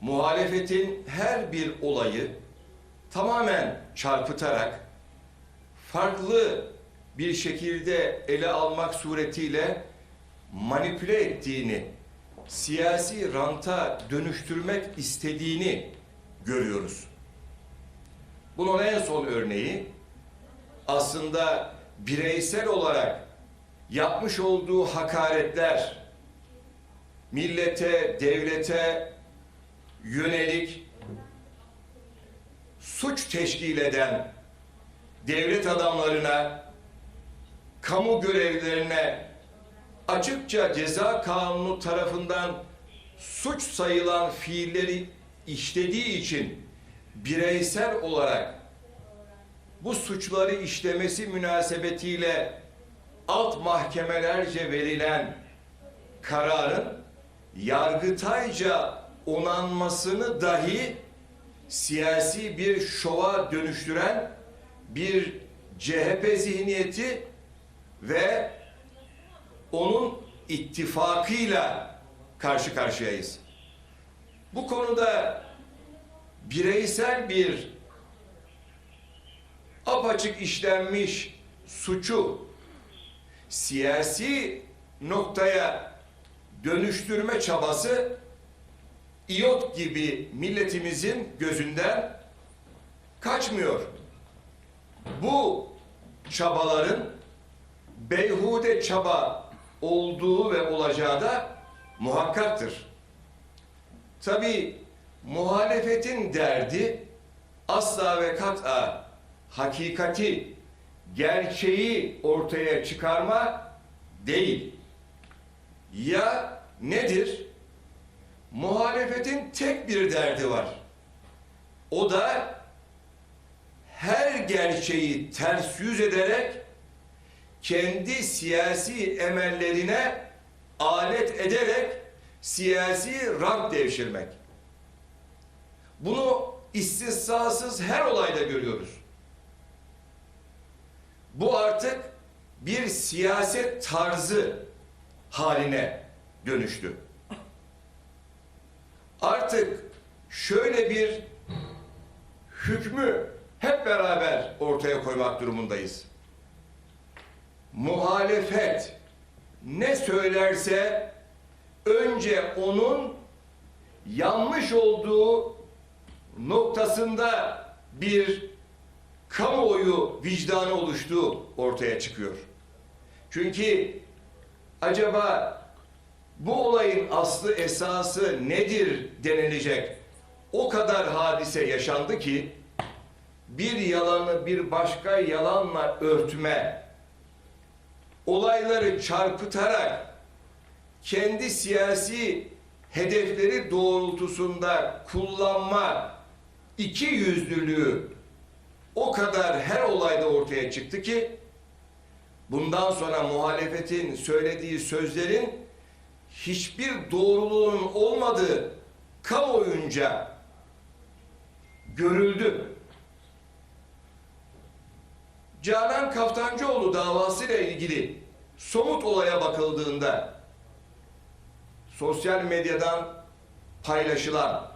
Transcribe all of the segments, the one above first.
muhalefetin her bir olayı tamamen çarpıtarak farklı bir şekilde ele almak suretiyle manipüle ettiğini, siyasi ranta dönüştürmek istediğini görüyoruz. Bunun en son örneği aslında bireysel olarak yapmış olduğu hakaretler, millete, devlete yönelik suç teşkil eden devlet adamlarına, kamu görevlilerine açıkça ceza kanunu tarafından suç sayılan fiilleri işlediği için bireysel olarak bu suçları işlemesi münasebetiyle alt mahkemelerce verilen kararın yargıtayca onanmasını dahi siyasi bir şova dönüştüren bir CHP zihniyeti ve onun ittifakıyla karşı karşıyayız. Bu konuda bireysel bir apaçık işlenmiş suçu siyasi noktaya dönüştürme çabası iot gibi milletimizin gözünden kaçmıyor. Bu çabaların beyhude çaba olduğu ve olacağı da muhakkaktır. Tabi muhalefetin derdi asla ve kat'a hakikati, gerçeği ortaya çıkarma değil. Ya nedir? Muhalefetin tek bir derdi var. O da her gerçeği ters yüz ederek kendi siyasi emellerine alet ederek siyasi rank devşirmek. Bunu istisnasız her olayda görüyoruz. Bu artık bir siyaset tarzı haline dönüştü. Artık şöyle bir hükmü hep beraber ortaya koymak durumundayız. Muhalefet ne söylerse önce onun yanlış olduğu noktasında bir kamuoyu vicdanı oluştuğu ortaya çıkıyor. Çünkü acaba bu olayın aslı esası nedir denilecek? O kadar hadise yaşandı ki bir yalanı bir başka yalanla örtme, olayları çarpıtarak kendi siyasi hedefleri doğrultusunda kullanma iki yüzlülüğü o kadar her olayda ortaya çıktı ki bundan sonra muhalefetin söylediği sözlerin hiçbir doğruluğun olmadığı kamuoyunca görüldü. Canan Kaftancıoğlu davasıyla ilgili somut olaya bakıldığında sosyal medyadan paylaşılan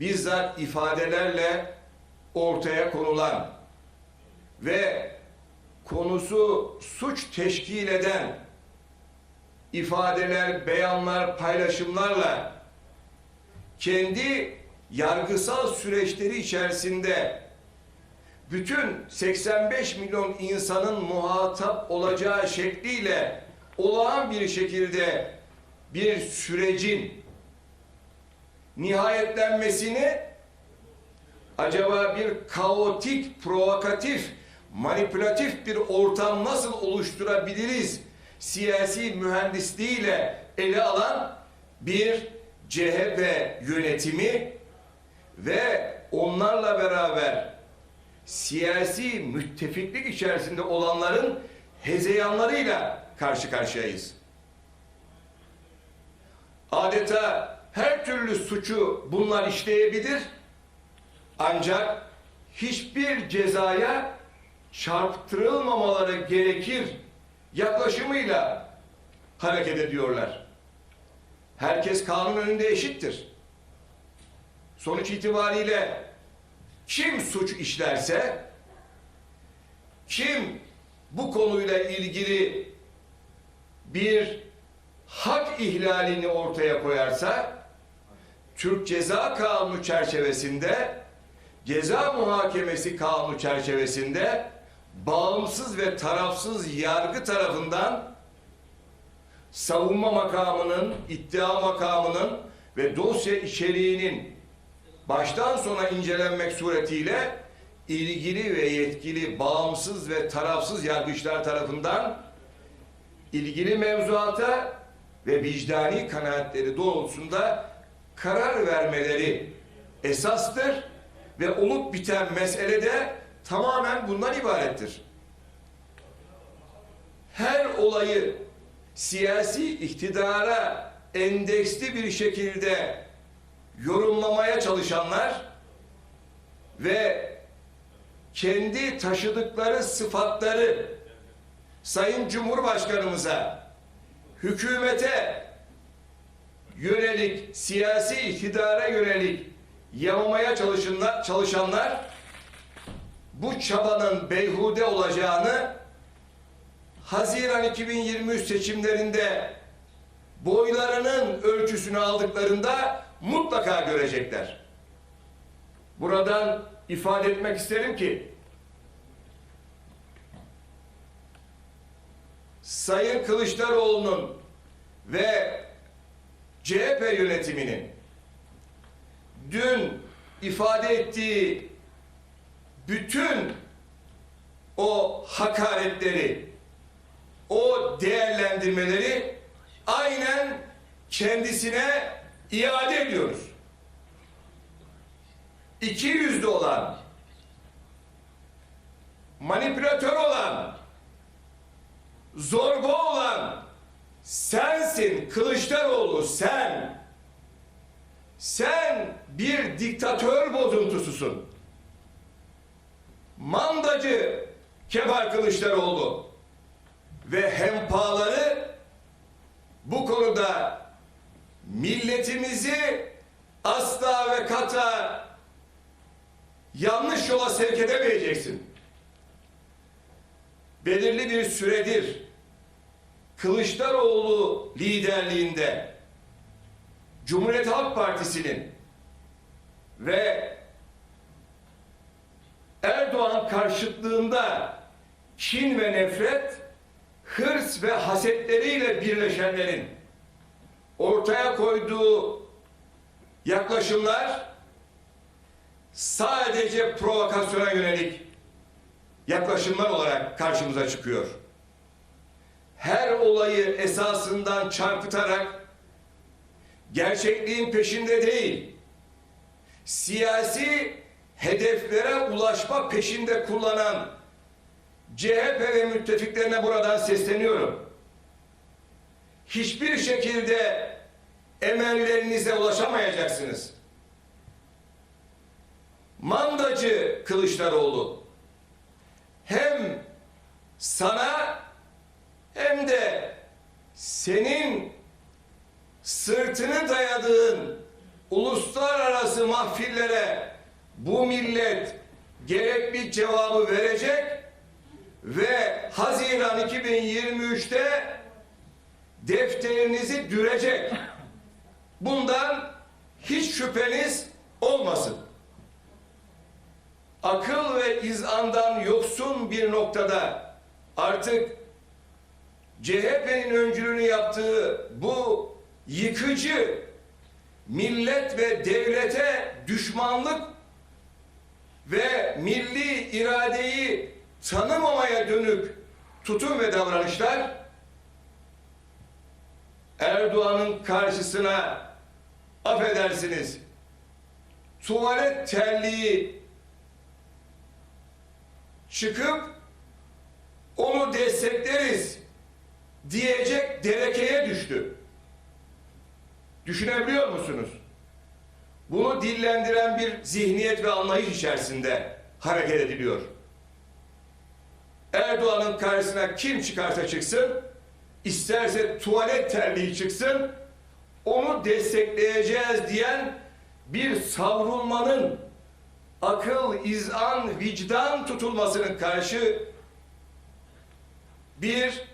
bizzat ifadelerle ortaya konulan ve konusu suç teşkil eden ifadeler, beyanlar, paylaşımlarla kendi yargısal süreçleri içerisinde bütün 85 milyon insanın muhatap olacağı şekliyle olağan bir şekilde bir sürecin nihayetlenmesini acaba bir kaotik, provokatif, manipülatif bir ortam nasıl oluşturabiliriz siyasi mühendisliğiyle ele alan bir CHP yönetimi ve onlarla beraber siyasi müttefiklik içerisinde olanların hezeyanlarıyla karşı karşıyayız. Adeta her türlü suçu bunlar işleyebilir ancak hiçbir cezaya çarptırılmamaları gerekir yaklaşımıyla hareket ediyorlar. Herkes kanun önünde eşittir. sonuç itibariyle kim suç işlerse, kim bu konuyla ilgili bir hak ihlalini ortaya koyarsa, Türk Ceza Kanunu çerçevesinde, ceza muhakemesi kanunu çerçevesinde bağımsız ve tarafsız yargı tarafından savunma makamının, iddia makamının ve dosya içeriğinin baştan sona incelenmek suretiyle ilgili ve yetkili bağımsız ve tarafsız yargıçlar tarafından ilgili mevzuata ve vicdani kanaatleri doğrultusunda karar vermeleri esastır ve olup biten mesele de tamamen bundan ibarettir. Her olayı siyasi iktidara endeksli bir şekilde yorumlamaya çalışanlar ve kendi taşıdıkları sıfatları Sayın Cumhurbaşkanımıza, hükümete yönelik, siyasi iktidara yönelik yamamaya çalışanlar, çalışanlar bu çabanın beyhude olacağını Haziran 2023 seçimlerinde boylarının ölçüsünü aldıklarında mutlaka görecekler. Buradan ifade etmek isterim ki Sayın Kılıçdaroğlu'nun ve CHP yönetiminin dün ifade ettiği bütün o hakaretleri, o değerlendirmeleri aynen kendisine iade ediyoruz. İki yüzlü olan, manipülatör olan, zorba olan sensin Kılıçdaroğlu sen. Sen bir diktatör bozuntususun. Mandacı Kemal Kılıçdaroğlu ve hempaları bu konuda milletimizi asla ve kata yanlış yola sevk edemeyeceksin. Belirli bir süredir Kılıçdaroğlu liderliğinde Cumhuriyet Halk Partisi'nin ve Erdoğan karşıtlığında kin ve nefret, hırs ve hasetleriyle birleşenlerin ortaya koyduğu yaklaşımlar sadece provokasyona yönelik yaklaşımlar olarak karşımıza çıkıyor. Her olayı esasından çarpıtarak gerçekliğin peşinde değil, siyasi hedeflere ulaşma peşinde kullanan CHP ve müttefiklerine buradan sesleniyorum. Hiçbir şekilde emellerinize ulaşamayacaksınız. Mandacı Kılıçdaroğlu hem sana hem de senin sırtını dayadığın uluslararası mahfillere bu millet gerekli cevabı verecek ve Haziran 2023'te defterinizi dürecek. Bundan hiç şüpheniz olmasın. Akıl ve izandan yoksun bir noktada artık CHP'nin öncülüğünü yaptığı bu yıkıcı millet ve devlete düşmanlık ve milli iradeyi tanımamaya dönük tutum ve davranışlar Erdoğan'ın karşısına affedersiniz tuvalet terliği çıkıp onu destekleriz diyecek derekeye düştü. Düşünebiliyor musunuz? Bunu dillendiren bir zihniyet ve anlayış içerisinde hareket ediliyor. Erdoğan'ın karşısına kim çıkarsa çıksın, isterse tuvalet terliği çıksın, onu destekleyeceğiz diyen bir savrulmanın akıl, izan, vicdan tutulmasının karşı bir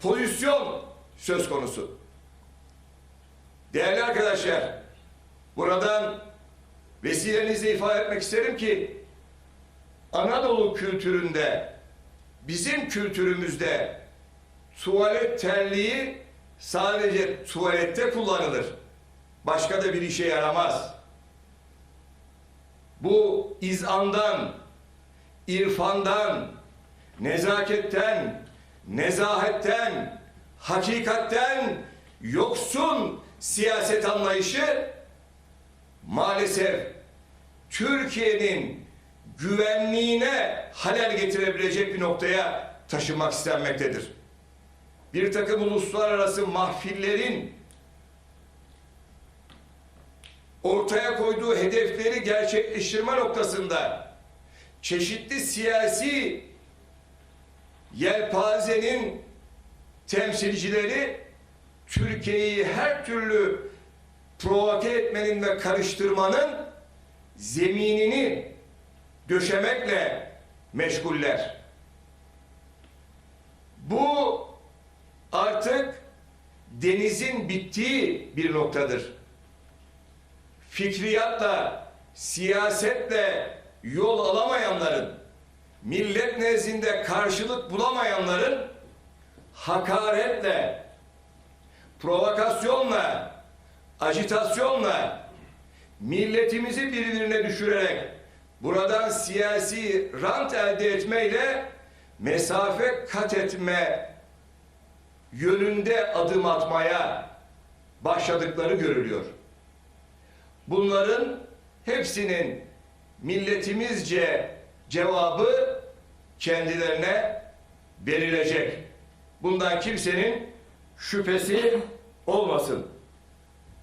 pozisyon söz konusu. Değerli arkadaşlar, buradan vesilenizle ifade etmek isterim ki Anadolu kültüründe, bizim kültürümüzde tuvalet terliği sadece tuvalette kullanılır. Başka da bir işe yaramaz. Bu izandan, irfandan, nezaketten, nezahetten, hakikatten yoksun siyaset anlayışı maalesef Türkiye'nin güvenliğine halel getirebilecek bir noktaya taşınmak istenmektedir. Bir takım uluslararası mahfillerin ortaya koyduğu hedefleri gerçekleştirme noktasında çeşitli siyasi yelpazenin temsilcileri Türkiye'yi her türlü provoke etmenin ve karıştırmanın zeminini döşemekle meşguller. Bu artık denizin bittiği bir noktadır. Fikriyatla, siyasetle yol alamayanların, millet nezdinde karşılık bulamayanların hakaretle, provokasyonla, ajitasyonla milletimizi birbirine düşürerek buradan siyasi rant elde etmeyle mesafe kat etme yönünde adım atmaya başladıkları görülüyor. Bunların hepsinin milletimizce cevabı kendilerine verilecek. Bundan kimsenin şüphesi olmasın.